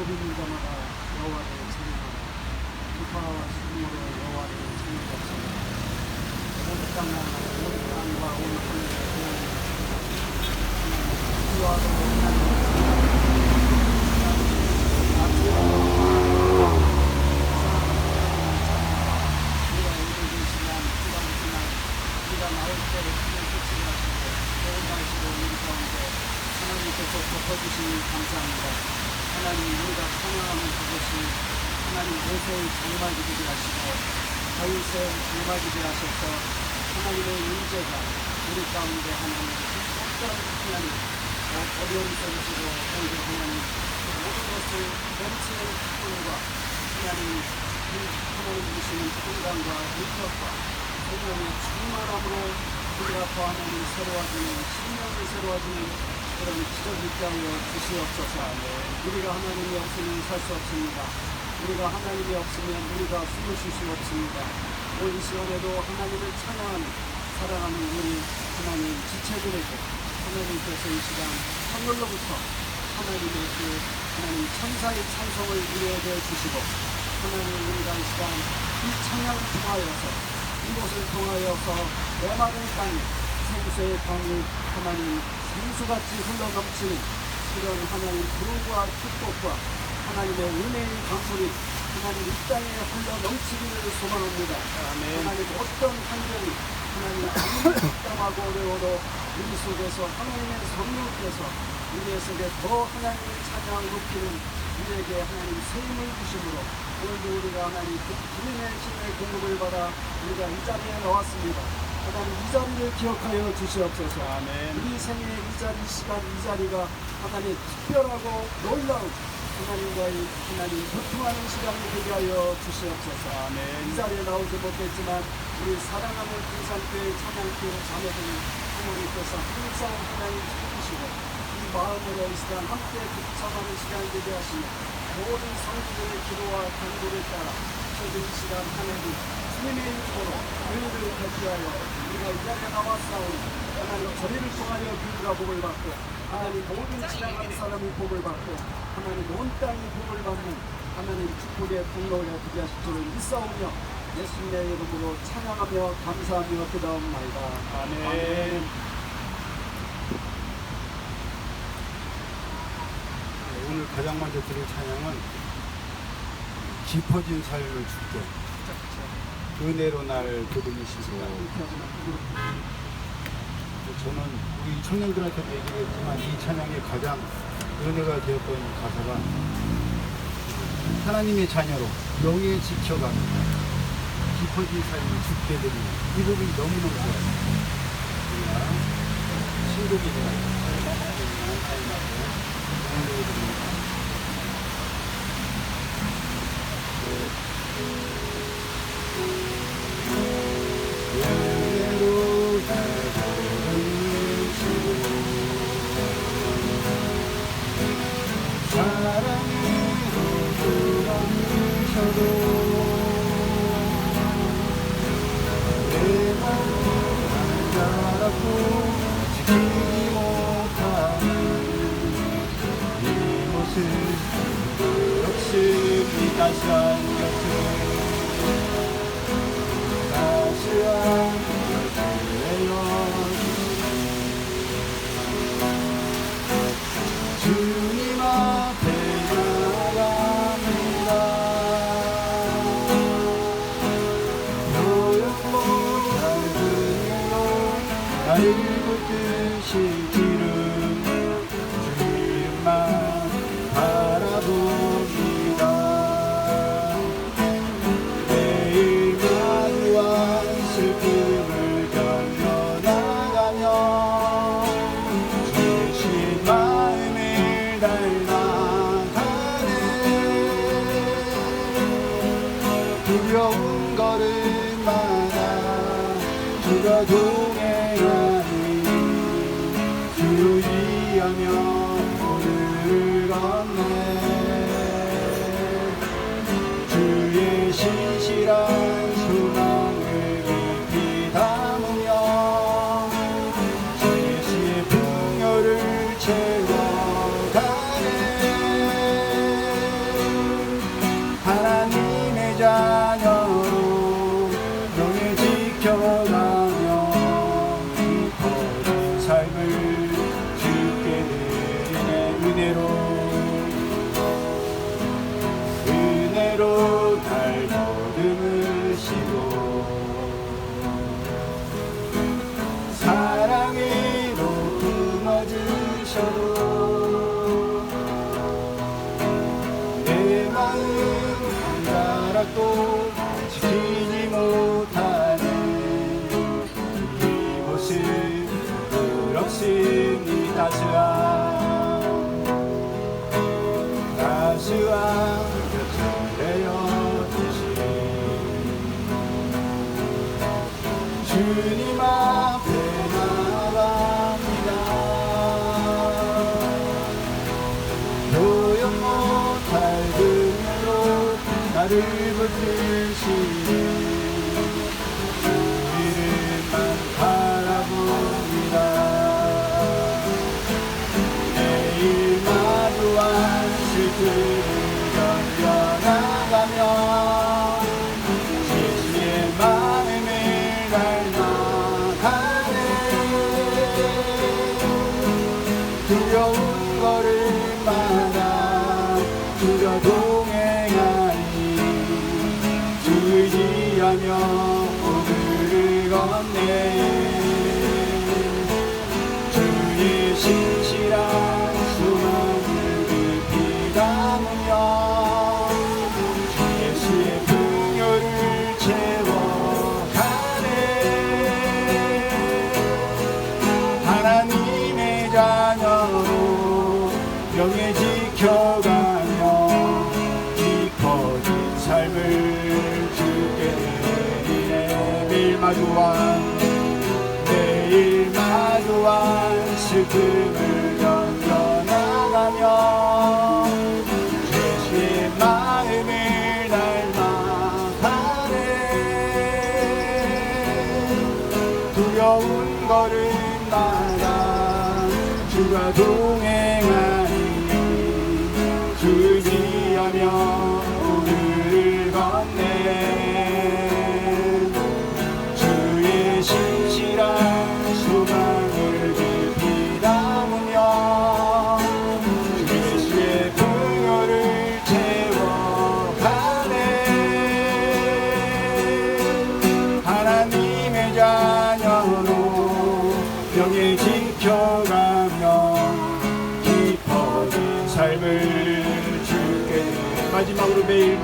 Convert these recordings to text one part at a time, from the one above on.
할렐루야 호흡 있는 자마다 여호와를 찬양하라 기파와 수금으로 여호와를 찬양하라 온 땅과 온 땅과 온 하늘에 하나님 주와도 하나님 우리가 이루어진 시간, 시간 지난 우리가 나올 때를 크게 끝이 하시고 좋은 날씨로 우리 가운데 하나님께서 덮어주시니 감사합니다. 하나님 우리가 찬양하는 그것이 하나님 모세의 장막이되게 하시고 다윗의 장막이되게 하셔서 하나님의 인재가 우리 가운데 하나님 어떤 하나님 어, 어려운 속에서도 오히려 하나님 그 모든 것을 넘치는 기쁨과 하나님 이 주시는 건강과 능력과 성령의 충만함으로 우리가 더 하나님 새로워지는 신명이 새로워지는 그런 기적 있게 하여 주시옵소서. 우리가 하나님이 없으면 살 수 없습니다. 우리가 하나님이 없으면 우리가 숨을 쉴 수 없습니다. 오늘 이 시간에도 하나님을 찬양하는 사랑하는 우리 하나님 지체들에게 하나님께서 이 시간 하늘로부터 하나님의 그 하나님 천사의 찬송을 이루어져 주시고 하나님 우리가 이 시간 이 찬양을 통하여서 이곳을 통하여서 메마른 땅에 생수의 강이 하나님 생수같이 흘러 넘치는 그런 하나님 구름과 축복과 하나님의 은혜의 강물이 하나님 이 땅에 흘러 넘치기를 소망합니다. 하나님 어떤 환경이 하나님 아무리 답답하고 어려워도 우리 속에서 하나님의 성령께서 우리 속에 더 하나님의 찬양을 높이는 우리에게 하나님 세임을 주심으로 오늘도 우리가 하나님 그 주님의 신의 공급을 받아 우리가 이 자리에 나왔습니다. 하나님 이 자리를 기억하여 주시옵소서. 우리 생의 이 자리 시간 이 자리가 하나님 특별하고 놀라운 하나님과의 하나님 소통하는 시간이 되게 하여 주시옵소서. 이 자리에 나오지 못했지만 우리 사랑하는 등산교회 찬양교회 자매들 하나님께서 항상 하나님 마음으로 이 시간 함께 붙잡하는 시간이 되게 하시며 모든 성도들의 기도와 간구를 따라 이 시간 하나님 주님의 이름으로 교회를 대피하여 우리가 이 자리에 나왔사오니 하나님 저희를 통하여 교회가 복을 받고 하나님 모든 지나가는 사람이 복을 받고 하나님 온 땅이 복을 받는 하나님 축복의 통로가 되게 하실 줄을 믿사오며 예수님의 이름으로 찬양하며 감사하며 기도하옵나이다. 아멘. 네, 오 가장 먼저 드릴 찬양은 깊어진 삶을 줄게 은혜로 날 도둑이시고 저는 우리 청년들한테도 얘기를 했지만 이 찬양의 가장 은혜가 되었던 가사가 하나님의 자녀로 영에 지켜가는 깊어진 삶을 죽게 되는 이 부분이 너무너무 좋아요. 응원해 드립니다. Hare you. to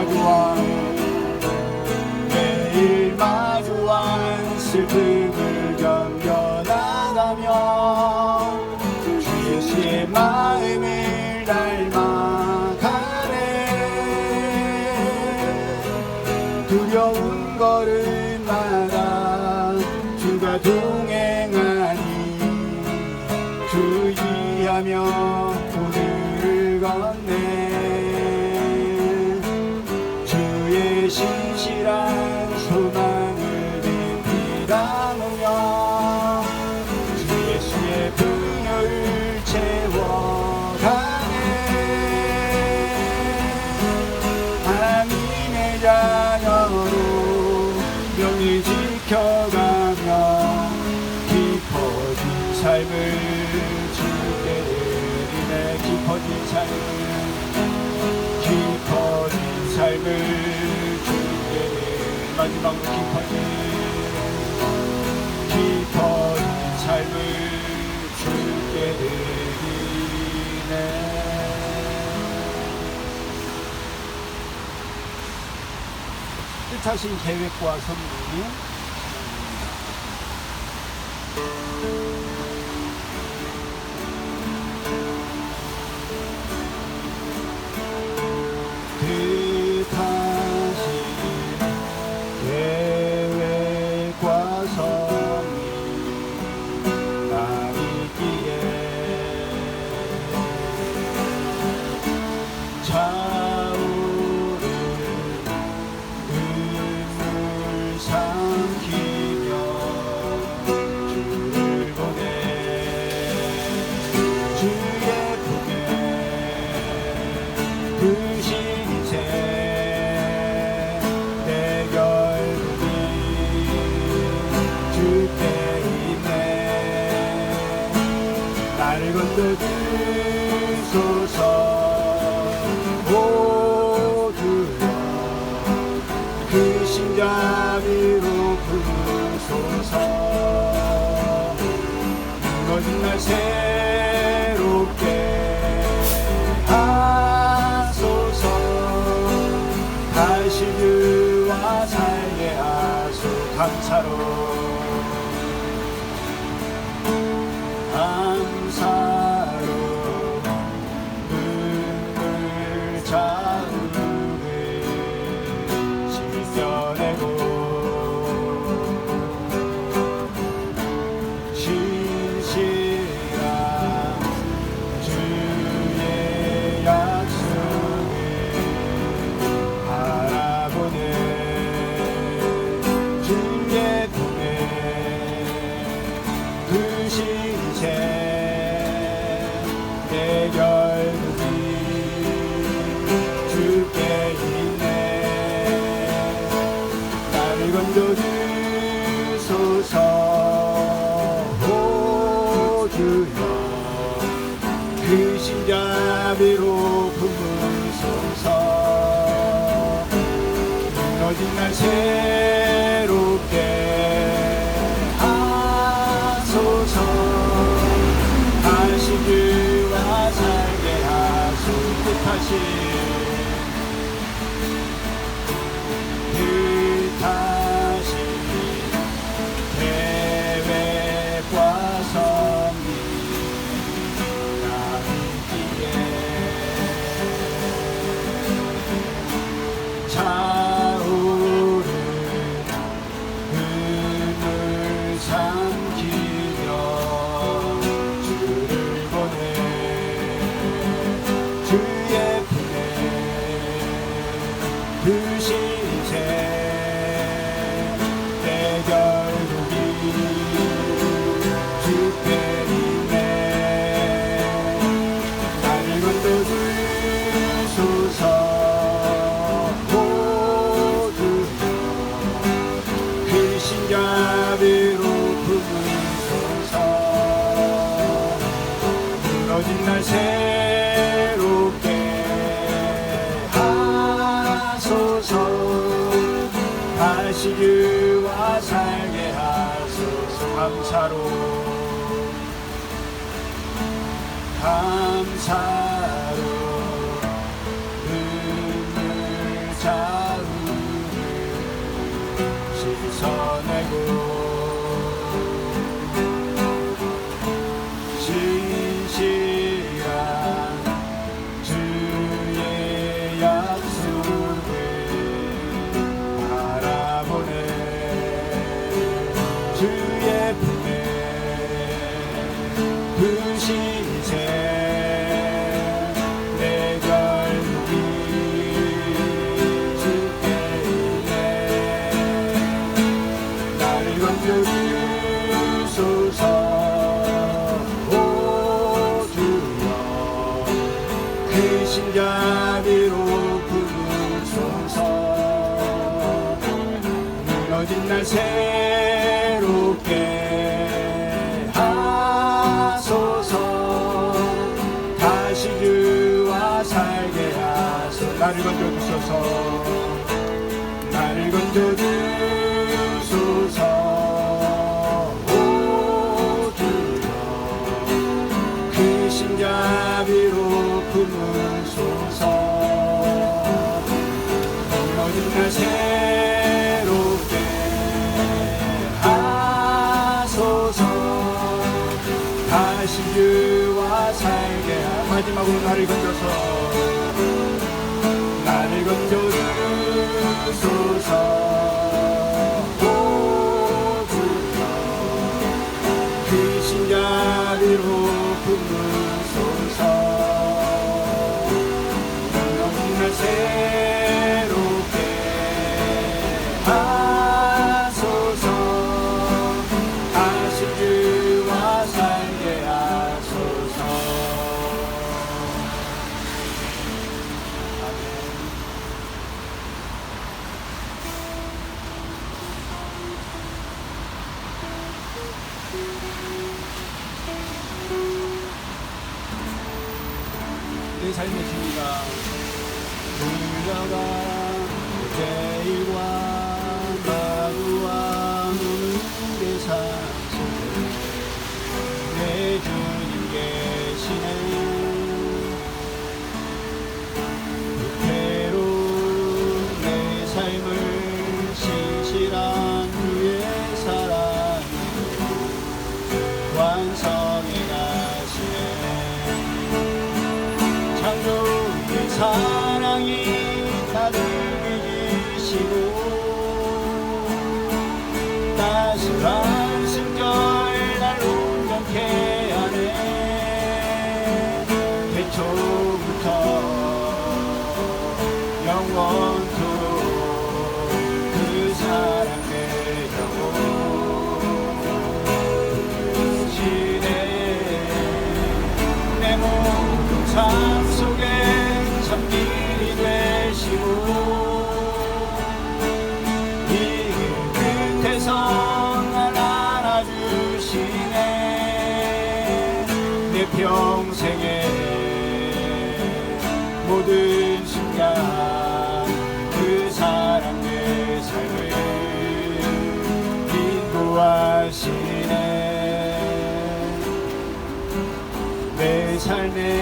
마주한 매일 마주한 슬픔을 견뎌나가며 주신 마음을 닮아가네 두려운 걸음마다 주가 동행하니 주의하며 오늘을 건네 뜻하신 계획과 선물이 받으소서 모두여 그 심장이로 부르소서 먼 날 새롭게 하소서. 다시 그와 살게 하소. 감사로. see. his. 주소서. 나를 건져 주소서. 오주여 그 심자비로 품으소서. 어린 날 새롭게 하소서. 다시 주와 살게 마지막으로 나를 건져서. 내 삶의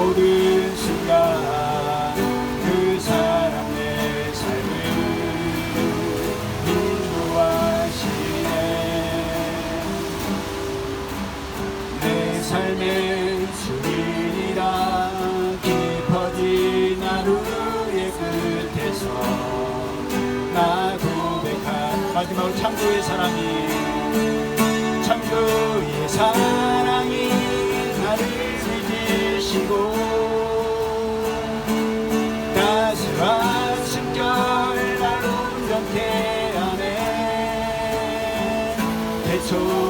모든 순간 그 사람 내 삶을 인도하시네. 내 삶의 주인이라 깊어진 하루의 끝에서 나 고백한 마지막으로 창조의 사람이 told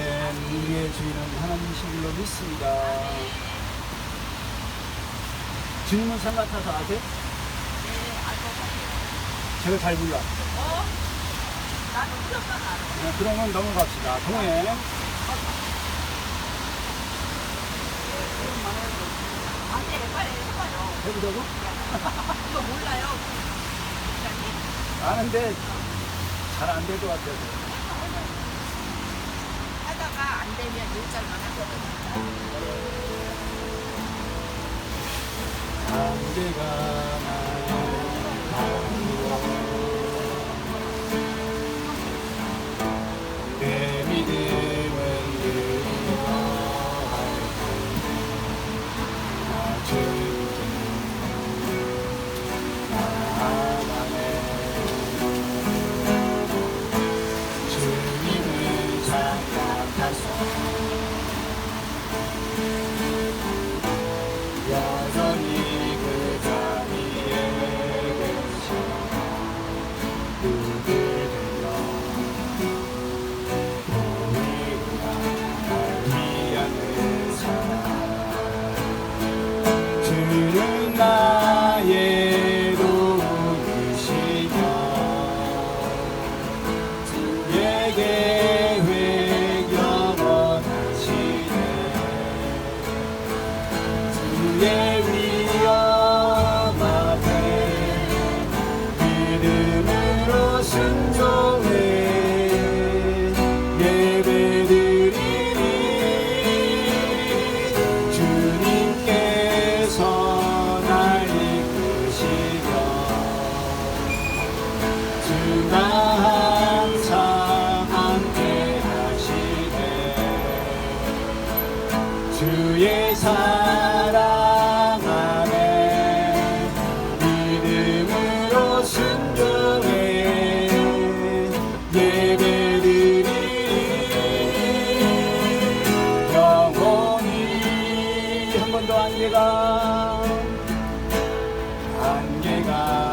된 우리의 주인은 하나님이시길로 믿습니다. 질문 삼각타서 아세요? 네, 알것 같아요. 제가 잘 몰라. 어? 나는 무조건 알아. 네, 그러면 넘어갑시다. 동해. 아, 네. 안 돼, 빨리 해봐요. 해보자고? 이거 몰라요. 아는데 잘 안 될 것 같아서. 되면 일절만 하거든요. 안개가 안개가 안개가.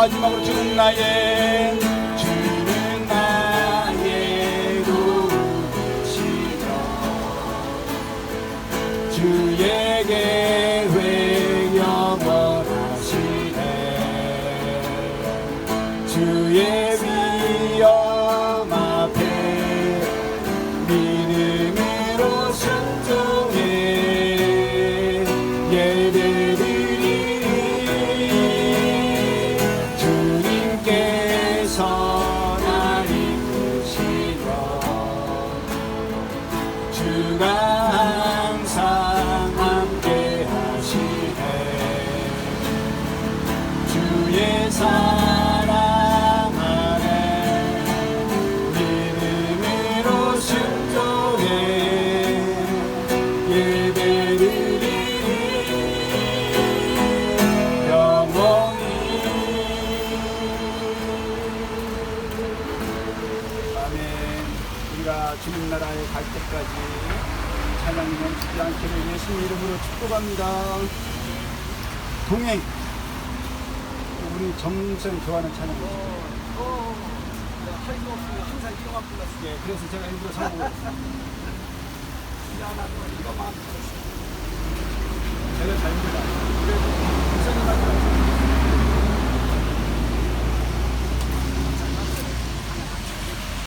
마지막으로 주는 나의 또 갑니다. 동행. 우리 점쌤 좋아하는 차량입니다. 할거 없으면 항상 이거만 불렀어요. 예, 그래서 제가 일부러 성공을 했어요. 이거만 불렀어요. 제가 잘못이 그래도 부산에 가서